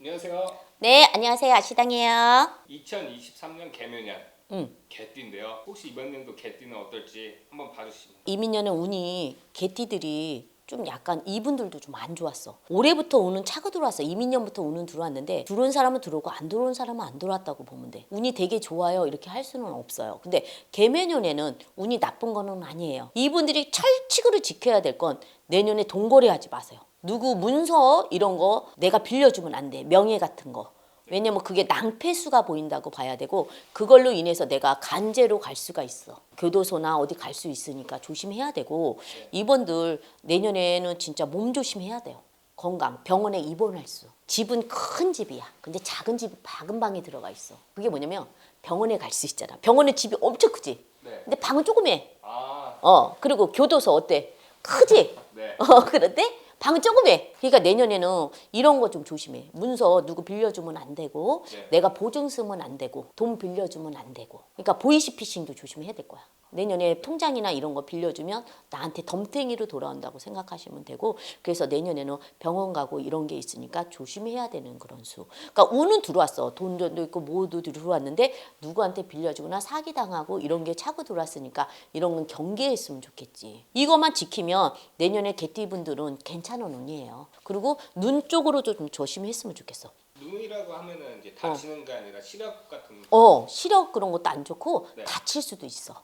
안녕하세요. 네, 안녕하세요. 아시당이에요. 2023년 개묘년 응. 개띠인데요. 혹시 이번 년도 개띠는 어떨지 한번 봐주시면. 이민년은 운이 개띠들이 좀 약간 이분들도 좀 안 좋았어. 올해부터 운은 차고 들어왔어. 이민년부터 운은 들어왔는데 들어온 사람은 들어오고 안 들어온 사람은 안 들어왔다고 보면 돼. 운이 되게 좋아요. 이렇게 할 수는 없어요. 근데 개매년에는 운이 나쁜 거는 아니에요. 이분들이 철칙으로 지켜야 될 건 내년에 동거래 하지 마세요. 누구 문서 이런 거 내가 빌려주면 안 돼. 명예 같은 거. 왜냐면 그게 낭패수가 보인다고 봐야 되고 그걸로 인해서 내가 간제로 갈 수가 있어. 교도소나 어디 갈 수 있으니까 조심해야 되고 이번들 내년에는 진짜 몸 조심해야 돼요. 건강, 병원에 입원할 수. 집은 큰 집이야. 근데 작은 집 작은 방에 들어가 있어. 그게 뭐냐면 병원에 갈 수 있잖아. 병원에 집이 엄청 크지. 네. 근데 방은 조그매. 아, 어, 그리고 교도소 어때? 크지? 네. 어, 그런데 방은 조그매. 그러니까 내년에는 이런 거 좀 조심해. 문서 누구 빌려주면 안 되고, 네. 내가 보증 쓰면 안 되고, 돈 빌려주면 안 되고. 그러니까 보이시 피싱도 조심해야 될 거야. 내년에 통장이나 이런 거 빌려주면 나한테 덤탱이로 돌아온다고 생각하시면 되고, 그래서 내년에는 병원 가고 이런 게 있으니까 조심해야 되는 그런 수. 그러니까 운은 들어왔어. 돈도 있고 모두 들어왔는데 누구한테 빌려주거나 사기 당하고 이런 게 차고 들어왔으니까 이런 건 경계했으면 좋겠지. 이것만 지키면 내년에 개띠분들은 괜찮은 운이에요. 그리고 눈 쪽으로 좀 조심했으면 좋겠어. 눈이라고 하면은 이제 다치는 게 아니라 시력 같은. 어, 시력 그런 것도 안 좋고 네. 다칠 수도 있어.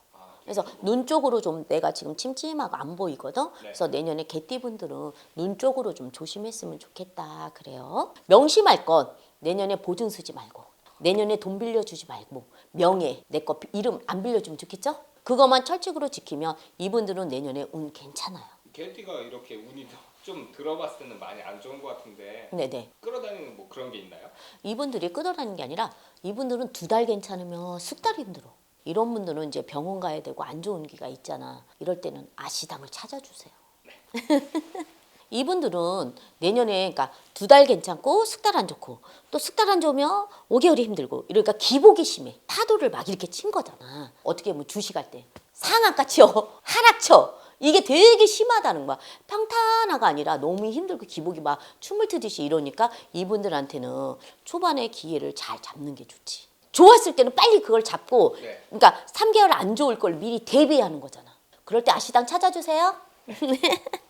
아, 그래서 눈 쪽으로 좀 내가 지금 침침하고 안 보이거든. 네. 그래서 내년에 개띠분들은 눈 쪽으로 좀 조심했으면 좋겠다 그래요. 명심할 건 내년에 보증 쓰지 말고 내년에 돈 빌려주지 말고 명예 내 거 이름 안 빌려주면 좋겠죠? 그것만 철칙으로 지키면 이분들은 내년에 운 괜찮아요. 개띠가 이렇게 운이 좀 들어봤을 때는 많이 안 좋은 것 같은데 네네. 끌어다니는 뭐 그런 게 있나요? 이분들이 끌어다니는 게 아니라 이분들은 두 달 괜찮으면 숙 달 힘들어. 이런 분들은 이제 병원 가야 되고 안 좋은 기가 있잖아. 이럴 때는 아시당을 찾아주세요. 이분들은 내년에 그러니까 두 달 괜찮고 숙달 안 좋고 또 숙달 안 좋으면 5개월이 힘들고 이러니까 기복이 심해. 파도를 막 이렇게 친 거잖아. 어떻게 보면 주식할 때 상한가 쳐 하락 쳐 이게 되게 심하다는 거야. 평탄화가 아니라 너무 힘들고 기복이 막 춤을 트듯이 이러니까 이분들한테는 초반에 기회를 잘 잡는 게 좋지. 좋았을 때는 빨리 그걸 잡고 네. 그러니까 3개월 안 좋을 걸 미리 대비하는 거잖아. 그럴 때 아시당 찾아주세요.